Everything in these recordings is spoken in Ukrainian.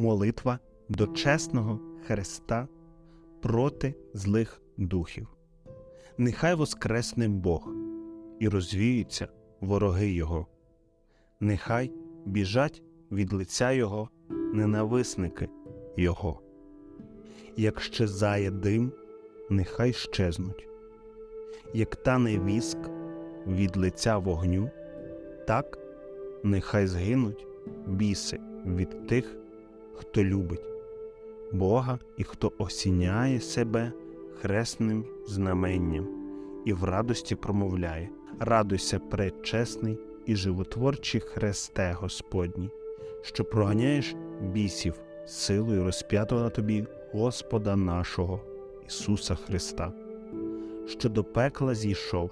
Молитва до чесного Христа проти злих духів. Нехай воскресне Бог і розвіються вороги Його. Нехай біжать від лиця Його ненависники Його. Як щезає дим, нехай щезнуть. Як тане віск від лиця вогню, так нехай згинуть біси від тих, хто любить Бога і хто осіняє себе хресним знаменням і в радості промовляє: Радуйся, предчесний і животворчий Христе Господній, що проганяєш бісів силою розп'ятого на тобі Господа нашого Ісуса Христа, що до пекла зійшов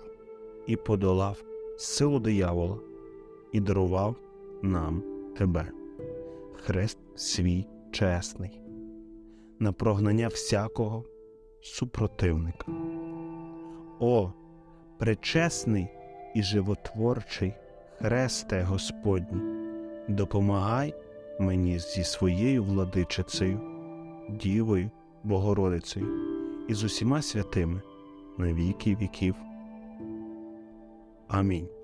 і подолав силу диявола і дарував нам тебе, хрест свій чесний, на прогнання всякого супротивника. О, пречесний і животворчий Хресте Господній, допомагай мені зі своєю владичицею, Дівою, Богородицею і з усіма святими на віки віків. Амінь.